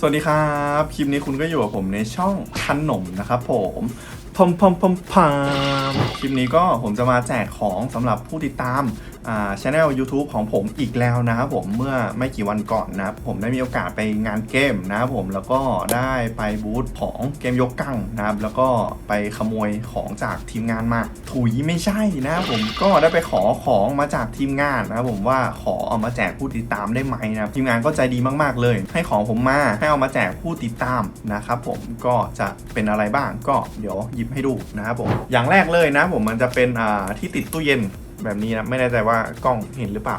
สวัสดีครับ คลิปนี้คุณก็อยู่กับผมในช่องขนมนะครับผมพมพมพมพามคลิปนี้ก็ผมจะมาแจกของสำหรับผู้ติดตาม อ่าช anel YouTube ของผมอีกแล้วนะครับผมเมื่อไม่กี่วันก่อนนะครับผมได้มีโอกาสไปงานเกมนะครับผมแล้วก็ได้ไปบูธของเกมยกกังนะครับแล้วก็ไปขโมยของจากทีมงานมา ถุยไม่ใช่นะครับผมก็ได้ไปขอของมาจากทีมงานนะครับผมว่าขอเอามาแจกผู้ติดตามได้ไหมนะครับทีมงานก็ใจดีมากๆเลย ให้ของผมมาให้เอามาแจกผู้ติดตามนะครับผมก็จะเป็นอะไรบ้างก็เดี๋ยวหยิบให้ดูนะครับผมอย่างแรกเลยนะผมมันจะเป็นอ่าที่ติดตู้เย็น แบบนี้นะ ไม่แน่ใจว่ากล้องเห็นหรือเปล่า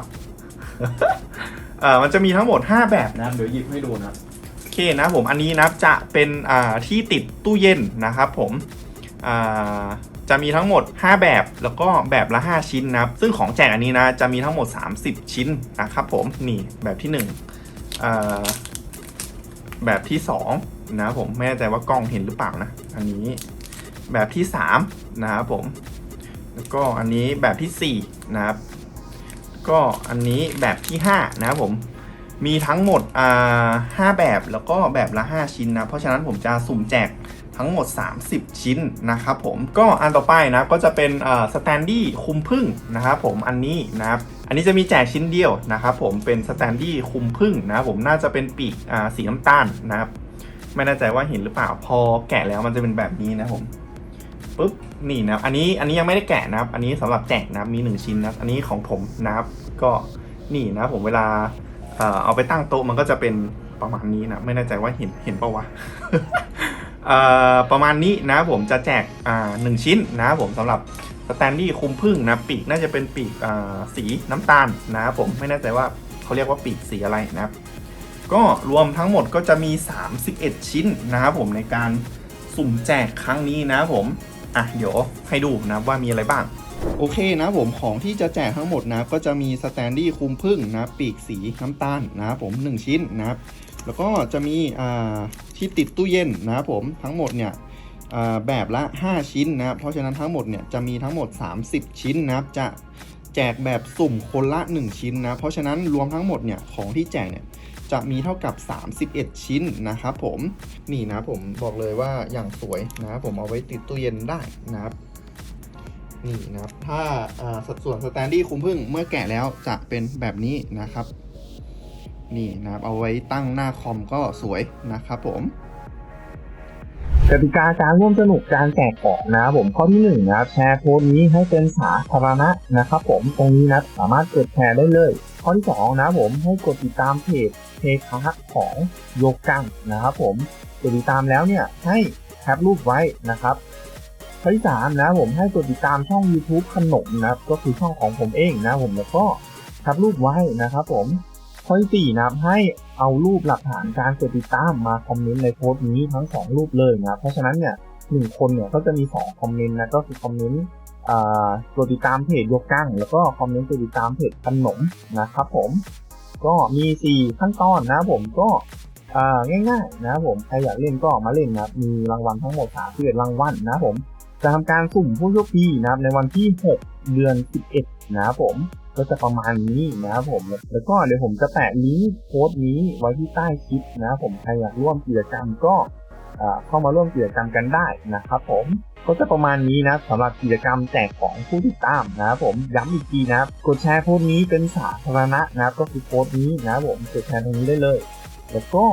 เอ่อมันจะมีทั้งหมด 5 แบบนะ เดี๋ยวหยิบให้ดูนะ โอเคนะผมอันนี้นับจะเป็นอ่าที่ติดตู้เย็นนะครับผมอ่าจะมีทั้งหมด 5 แบบแล้วก็แบบละ 5 ชิ้นนะครับ ซึ่งของแจกอันนี้นะ จะมีทั้งหมด 30 ชิ้นนะครับผม นี่แบบที่1อ่าแบบที่ 2 นะครับผมไม่แน่ใจว่ากล้องเห็นหรือเปล่านะ อันนี้แบบที่ 3 นะครับผม แล้วก็อันนี้แบบทีสี่ 4 นะครับ ก็อันนี้แบบที่ 5 นะครับผม มีทั้งหมดอ่าห้าแบบแล้วก็แบบละ 5 ชิ้นนะ เพราะฉะนั้นผมจะสุ่มแจกทั้งหมด 30 ชิ้นนะครับผมก็อันต่อไปนะก็จะเป็นอ่าสแตนดี้คุมพึ่งนะครับผมอันนี้นะครับอันนี้จะมีแจกชิ้นเดียวนะครับผมเป็นสแตนดี้คุมพึ่งนะครับผมน่าจะเป็นปีกอ่าสีน้ำตาลนะครับไม่แน่ใจว่าเห็นหรือเปล่าพอแกะแล้วมันจะเป็นแบบนี้นะผมปุ๊บ นี่นะครับอันนี้อันนี้ยังไม่ได้แกะนะครับ อันนี้สำหรับแจกนะครับมีหนึ่งชิ้นนะอันนี้ของผมนะครับ ก็นี่นะผมเวลาเอาไปตั้งโต๊ะมันก็จะเป็นประมาณนี้นะไม่แน่ใจว่าเห็นเห็นปะวะประมาณนี้นะผมจะแจกหนึ่งชิ้นนะผมสำหรับสแตนดี้คุมพึ่งนะปีกน่าจะเป็นปีกสีน้ำตาลนะครับผมไม่แน่ใจว่าเขาเรียกว่าปีกสีอะไรนะครับ ก็รวมทั้งหมดก็จะมี 31 ชิ้นนะครับผมในการสุ่มแจกครั้งนี้นะครับผม อะเดี๋ยวให้ดูนะว่ามีอะไรบ้าง โอเคนะผมของที่จะแจกทั้งหมดนะก็จะมีสแตนดี้คุมพึ่งนะปีกสีน้ำตาลนะผม 1 ชิ้นนะครับแล้วก็จะมีอ่าที่ติดตู้เย็นนะผมทั้งหมดเนี่ยแบบละ 5 ชิ้นนะเพราะฉะนั้นทั้งหมดเนี่ยจะมีทั้งหมด 30 ชิ้นนะครับจะแจกแบบสุ่มคนละ 1 ชิ้นนะเพราะฉะนั้นรวมทั้งหมดเนี่ยของที่แจกเนี่ย จะมีเท่ากับ 31 ชิ้นนะครับผมนี่นะผมบอกเลยว่าอย่างสวยนะครับผมเอาไว้ติดตู้เย็นได้นะครับนี่นะครับ ถ้าสัดส่วนสแตนดี้คุ้มพึ่งเมื่อแกะแล้วจะเป็นแบบนี้นะครับ นี่นะครับ เอาไว้ตั้งหน้าคอมก็สวยนะครับผมกติกาการร่วมสนุกการแจกของนะครับผมข้อที่หนึ่งนะครับแชร์โพสต์นี้ให้เป็นสาธารณะนะครับผมตรงนี้นะสามารถกดแชร์ได้เลย ข้อที่สองนะครับผมให้กดติดตามเพจ เพจคัของโยกังนะครับผมกดติดตามแล้วเนี่ยให้แคปรูปไว้นะครับข้อที่สามนะผมให้กดติดตามช่อง YouTube ขนมนะครับก็คือช่องของผมเองนะผมแล้วก็แคปรูปไว้นะครับผมข้อที่สี่นะครับให้เอารูปหลักฐานการกดติดตามมาคอมเมนต์ในโพสต์นี้ทั้งสองรูปเลยนะเพราะฉะนั้นเนี่ยหนึ่งคนเนี่ยก็จะมีสองคอมเมนต์นะก็คือคอมเมนต์กดติดตามเพจยกกั้งแล้วก็คอมเมนต์กดติดตามเพจขนมนะครับผม ก็มีสี่ขั้นตอนนะผมก็ง่ายๆนะครับผมใครอยากเล่นก็มาเล่นนะมีรางวัลทั้งหมด31รางวัลนะผมจะทำการสุ่มผู้โชคดีนะครับในวันที่ 6 เดือน 11 นะครับผมก็จะประมาณนี้นะครับผม แล้วก็เดี๋ยวผมจะแปะลิงก์โพสต์นี้ไว้ที่ใต้คลิปนะครับผมใครอยากร่วมกิจกรรมก็เข้ามาร่วมกิจกรรมกันได้นะครับผม ก็จะประมาณนี้นะสำหรับกิจกรรมแจกของผู้ติดตามนะครับผมย้ำอีกทีนะครับกดแชร์โพสต์นี้เป็นสาธารณะนะครับก็คือโพสต์นี้นะครับผมกดแชร์ตรงนี้ได้เลย แล้วก็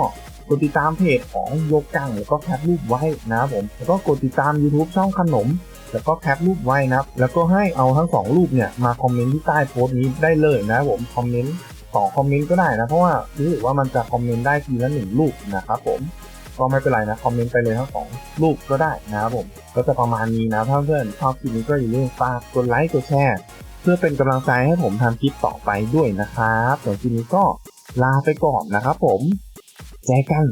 กดติดตามเพจของโยกังแล้วก็แคปรูปไว้นะครับผมแล้วก็กดติดตาม YouTube ช่องขนม แล้วก็แคปรูปไว้นะครับแล้วก็ให้เอาทั้งสองรูปเนี่ยมาคอมเมนต์ที่ใต้โพสต์นี้ได้เลยนะครับผมคอมเมนต์สองคอมเมนต์ก็ได้นะเพราะว่ารู้สึกว่ามันจะคอมเมนต์ได้ทีละหนึ่งรูปนะครับผม ก็ไม่เป็นไรนะ คอมเมนต์ไปเลยทั้งสองรูปก็ได้นะครับผม ก็จะประมาณนี้นะถ้าเพื่อนชอบคลิปนี้ก็อย่าลืมฝากกดไลค์กดแชร์ เพื่อเป็นกำลังใจให้ผมทำคลิปต่อไปด้วยนะครับส่วนคลิปนี้ก็ลาไปก่อนนะครับผม แจกัน